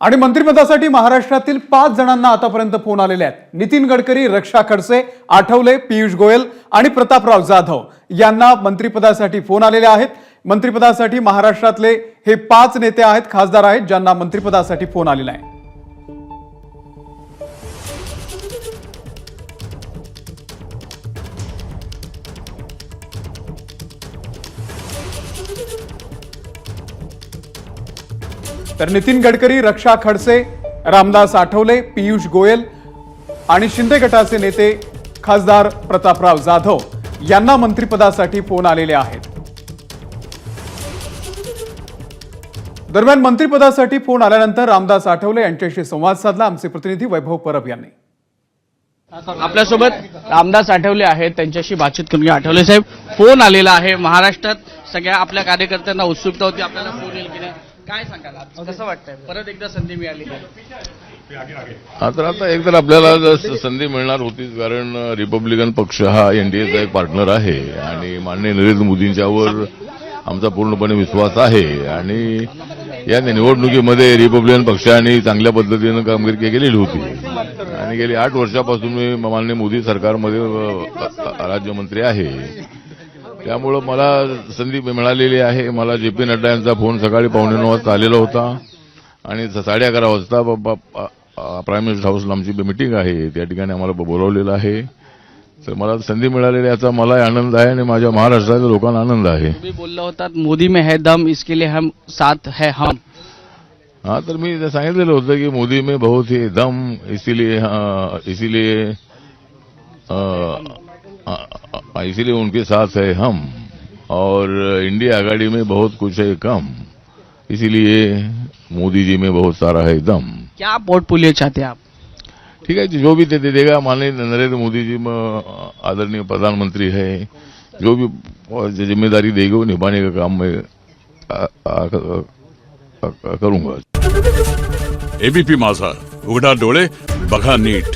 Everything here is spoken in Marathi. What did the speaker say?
आणि मंत्रिपदासाठी महाराष्ट्रातील पाच जणांना आतापर्यंत फोन आलेले आहेत. नितीन गडकरी रक्षा खडसे आठवले पियुष गोयल आणि प्रतापराव जाधव यांना मंत्रिपदासाठी फोन आलेले आहेत. मंत्रिपदासाठी महाराष्ट्रातले हे पाच नेते आहेत खासदार आहेत ज्यांना मंत्रिपदासाठी फोन आलेला आहे. तर नितीन गडकरी रक्षा खडसे रामदास आठवले पियुष गोयल आणि शिंदे गटाचे नेते खासदार प्रतापराव जाधव यांना मंत्रिपदासाठी फोन आलेले आहेत. दरम्यान मंत्रिपदासाठी फोन आल्यानंतर रामदास आठवले यांच्याशी संवाद साधला. आमचे प्रतिनिधी वैभव परब यांनी. आपल्यासोबत रामदास आठवले आहेत. त्यांच्याशी बातचीत करून घ्या. आठवले साहेब फोन आलेला आहे. महाराष्ट्रात सगळ्या आपल्या कार्यकर्त्यांना उत्सुकता होती. आपल्याला फोन येईल की नाही? काय सांगाल कसं वाटतंय? परत एकदा संधी मिळाली तर आता एक तर आपल्याला जर संधी मिळणार होतीच कारण रिपब्लिकन पक्ष हा एनडीएचा एक पार्टनर आहे. आणि माननीय नरेंद्र मोदींच्यावर आमचा पूर्णपणे विश्वास आहे. आणि या निवडणुकीमध्ये रिपब्लिकन पक्षाने चांगल्या पद्धतीनं कामगिरी केलेली होती. आणि गेली आठ वर्षापासून मी माननीय मोदी सरकारमध्ये राज्यमंत्री आहे. त्यामुळं मला संधी मिळालेली आहे. मला जे पी नड्डा यांचा फोन सकाळी पावणे नऊ वाजता आलेला होता. आणि साडे अकरा वाजता प्राईम मिनिस्टर हाऊसला आमची मिटिंग आहे. त्या ठिकाणी आम्हाला बोलावलेलं आहे. तर मला संधी मिळालेली याचा मलाही आनंद आहे आणि माझ्या महाराष्ट्राच्या लोकांना आनंद आहे. बोलला होतात मोदी में है दम इसके लिए हम साथ है हम. हाँ तर मी सांगितलेलं होतं की मोदी में बहुत ही दम इसीलिए हाँ, इसीलिए अ, अ, इसीलिए उनके साथ है हम और इंडिया आघाड़ी में बहुत कुछ है कम। इसीलिए मोदी जी में बहुत सारा है दम। क्या पोर्टफोलियो चाहते हैं आप? ठीक है जो भी दे दे देगा माननीय नरेंद्र मोदी जी म- आदरणीय प्रधानमंत्री है जो भी ज़िम्मेदारी देगी वो निभाने का काम मैं करूँगा। एबीपी माझा उघडा डोळे बघा नीट।